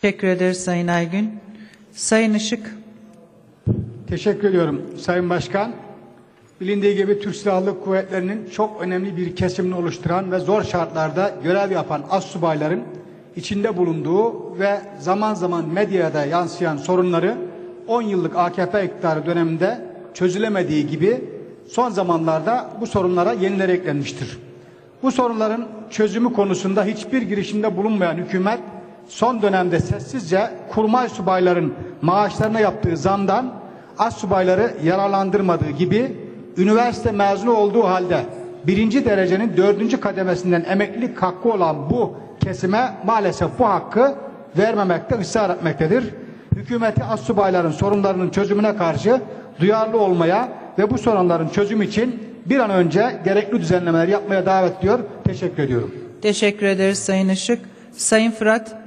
Teşekkür ederiz Sayın Aygün. Sayın Işık. Teşekkür ediyorum Sayın Başkan. Bilindiği gibi Türk Silahlı Kuvvetleri'nin çok önemli bir kesimini oluşturan ve zor şartlarda görev yapan astsubayların içinde bulunduğu ve zaman zaman medyada yansıyan sorunları 10 yıllık AKP iktidarı döneminde çözülemediği gibi son zamanlarda bu sorunlara yenileri eklenmiştir. Bu sorunların çözümü konusunda hiçbir girişimde bulunmayan hükümet son dönemde sessizce kurmay subayların maaşlarına yaptığı zamdan az subayları yararlandırmadığı gibi üniversite mezunu olduğu halde birinci derecenin dördüncü kademesinden emeklilik hakkı olan bu kesime maalesef bu hakkı vermemekte ısrar etmektedir. Hükümeti az subayların sorunlarının çözümüne karşı duyarlı olmaya ve bu sorunların çözümü için bir an önce gerekli düzenlemeler yapmaya davet ediyor. Teşekkür ediyorum. Teşekkür ederiz Sayın Işık. Sayın Fırat.